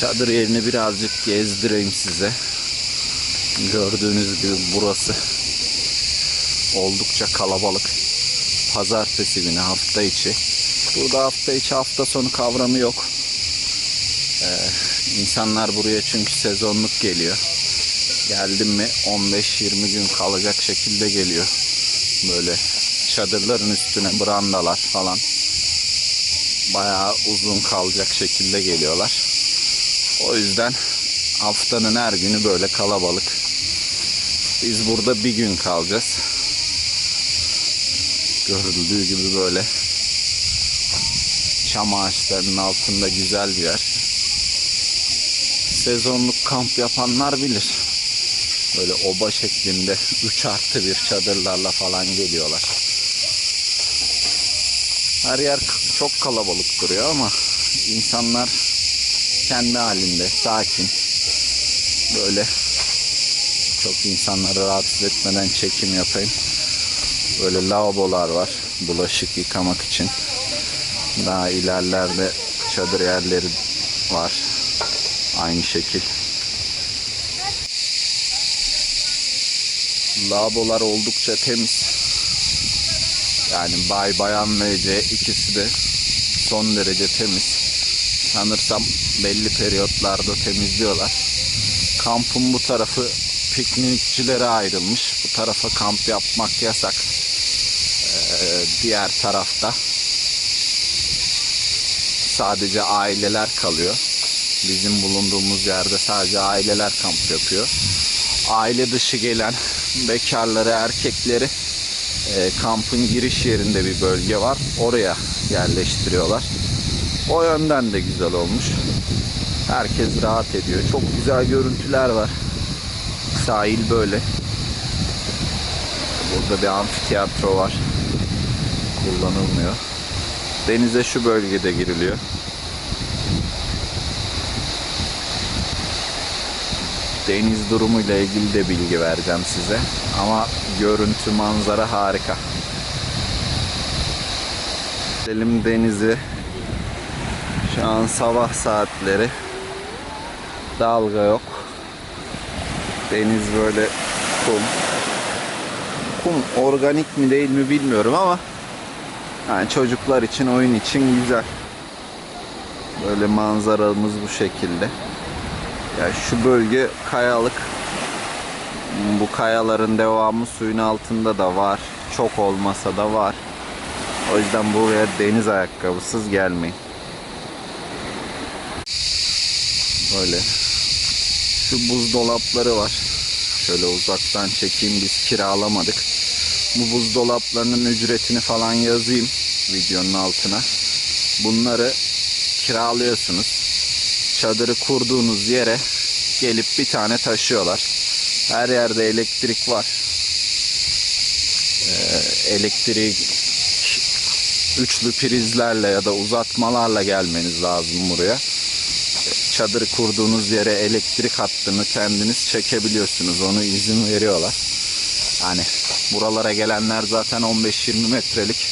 Çadır yerini birazcık gezdireyim size. Gördüğünüz gibi burası oldukça kalabalık. Pazartesi günü hafta içi. Burada hafta içi hafta sonu kavramı yok. Ee, insanlar buraya çünkü sezonluk geliyor. Geldim mi 15-20 gün kalacak şekilde geliyor. Böyle çadırların üstüne brandalar falan. Bayağı uzun kalacak şekilde geliyorlar. O yüzden haftanın her günü böyle kalabalık. Biz burada bir gün kalacağız. Görüldüğü gibi böyle çam ağaçlarının altında güzel bir yer. Sezonluk kamp yapanlar bilir. Böyle oba şeklinde 3 artı bir çadırlarla falan geliyorlar. Her yer çok kalabalık duruyor ama insanlar kendi halinde sakin böyle çok insanları rahatsız etmeden çekim yapayım. Böyle lavabolar var bulaşık yıkamak için. Daha ilerlerde çadır yerleri var. Aynı şekil. Lavabolar oldukça temiz. Yani bay bayan ve ikisi de son derece temiz. Sanırsam belli periyotlarda temizliyorlar. Kampın bu tarafı piknikçilere ayrılmış. Bu tarafa kamp yapmak yasak. Ee, diğer tarafta sadece aileler kalıyor. Bizim bulunduğumuz yerde sadece aileler kamp yapıyor. Aile dışı gelen bekarları, erkekleri e, kampın giriş yerinde bir bölge var. Oraya yerleştiriyorlar. O yönden de güzel olmuş. Herkes rahat ediyor. Çok güzel görüntüler var. Sahil böyle. Burada bir amfiteyatro var. Kullanılmıyor. Denize şu bölgede giriliyor. Deniz durumuyla ilgili de bilgi vereceğim size. Ama görüntü manzara harika. Gidelim denizi. Şu an sabah saatleri. Dalga yok. Deniz böyle kum. Kum organik mi değil mi bilmiyorum ama yani çocuklar için oyun için güzel. Böyle manzaramız bu şekilde. Ya şu bölge kayalık. Bu kayaların devamı suyun altında da var. Çok olmasa da var. O yüzden buraya deniz ayakkabısız gelmeyin. Böyle. Şu buzdolapları var. Şöyle uzaktan çekeyim biz kiralamadık. Bu buzdolaplarının ücretini falan yazayım videonun altına. Bunları kiralıyorsunuz. Çadırı kurduğunuz yere gelip bir tane taşıyorlar. Her yerde elektrik var. Ee, elektrik üçlü prizlerle ya da uzatmalarla gelmeniz lazım buraya. Çadırı kurduğunuz yere elektrik hattını kendiniz çekebiliyorsunuz. Onu izin veriyorlar. Yani buralara gelenler zaten 15-20 metrelik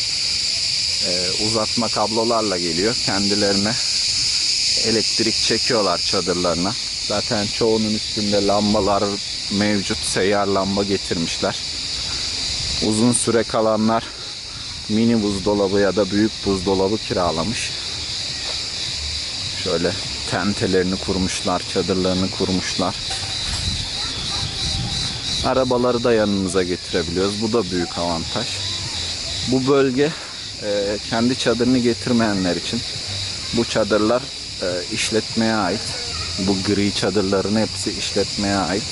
e, uzatma kablolarla geliyor. Kendilerine elektrik çekiyorlar çadırlarına. Zaten çoğunun üstünde lambalar mevcut. Seyyar lamba getirmişler. Uzun süre kalanlar mini buzdolabı ya da büyük buzdolabı kiralamış. Şöyle tentelerini kurmuşlar, çadırlarını kurmuşlar. Arabaları da yanımıza getirebiliyoruz. Bu da büyük avantaj. Bu bölge e, kendi çadırını getirmeyenler için bu çadırlar e, işletmeye ait. Bu gri çadırların hepsi işletmeye ait.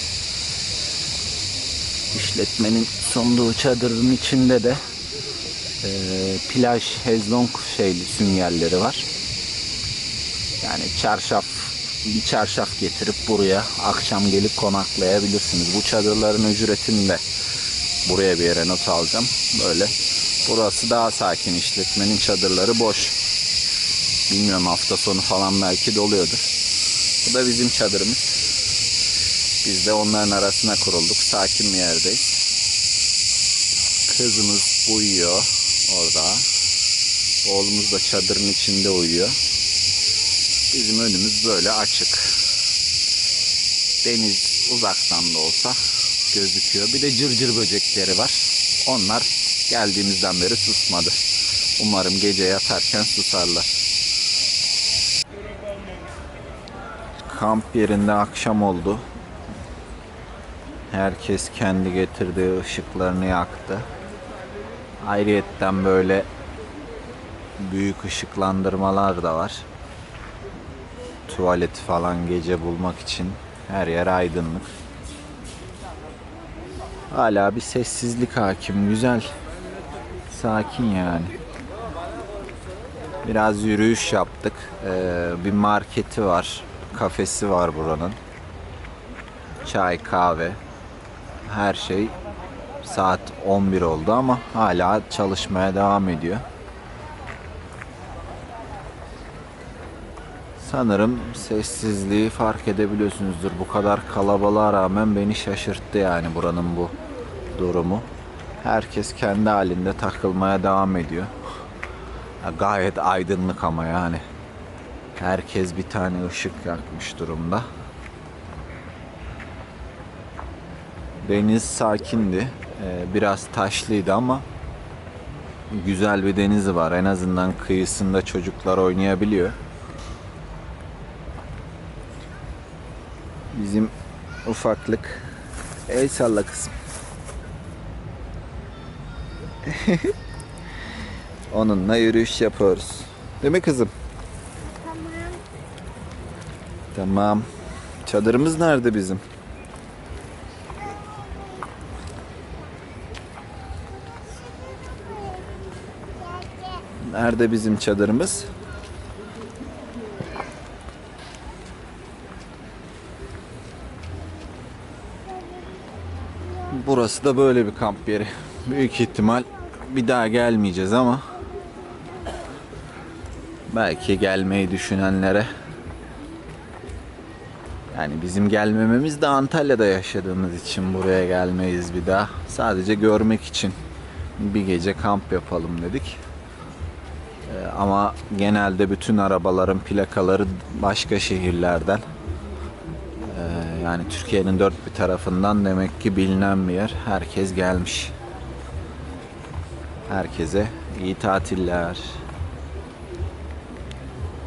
İşletmenin sunduğu çadırın içinde de e, plaj, hezlong şeyli süngerleri var. Yani çarşaf, bir çarşaf getirip buraya akşam gelip konaklayabilirsiniz. Bu çadırların ücretini de buraya bir yere not alacağım. Böyle. Burası daha sakin işletmenin çadırları boş. Bilmiyorum hafta sonu falan belki doluyordur. Bu da bizim çadırımız. Biz de onların arasına kurulduk. Sakin bir yerdeyiz. Kızımız uyuyor orada. Oğlumuz da çadırın içinde uyuyor. Bizim önümüz böyle açık. Deniz uzaktan da olsa gözüküyor. Bir de cırcır böcekleri var. Onlar geldiğimizden beri susmadı. Umarım gece yatarken susarlar. Kamp yerinde akşam oldu. Herkes kendi getirdiği ışıklarını yaktı. Ayrıyetten böyle büyük ışıklandırmalar da var. Tuvalet falan gece bulmak için her yer aydınlık. Hala bir sessizlik hakim. Güzel. Sakin yani. Biraz yürüyüş yaptık. Ee, bir marketi var. Kafesi var buranın. Çay, kahve. Her şey saat 11 oldu ama hala çalışmaya devam ediyor. Sanırım sessizliği fark edebiliyorsunuzdur. Bu kadar kalabalığa rağmen beni şaşırttı yani buranın bu durumu. Herkes kendi halinde takılmaya devam ediyor. Gayet aydınlık ama yani. Herkes bir tane ışık yakmış durumda. Deniz sakindi. Ee, Biraz taşlıydı ama güzel bir denizi var. En azından kıyısında çocuklar oynayabiliyor. Bizim ufaklık el salla kızım. Onunla yürüyüş yapıyoruz. Değil mi kızım? Tamam. Tamam. Çadırımız nerede bizim? Nerede bizim çadırımız? Burası da böyle bir kamp yeri. Büyük ihtimal bir daha gelmeyeceğiz ama belki gelmeyi düşünenlere yani bizim gelmememiz de Antalya'da yaşadığımız için buraya gelmeyiz bir daha. Sadece görmek için bir gece kamp yapalım dedik. Ee, ama genelde bütün arabaların plakaları başka şehirlerden. Yani Türkiye'nin dört bir tarafından demek ki bilinen bir yer. Herkes gelmiş. Herkese iyi tatiller.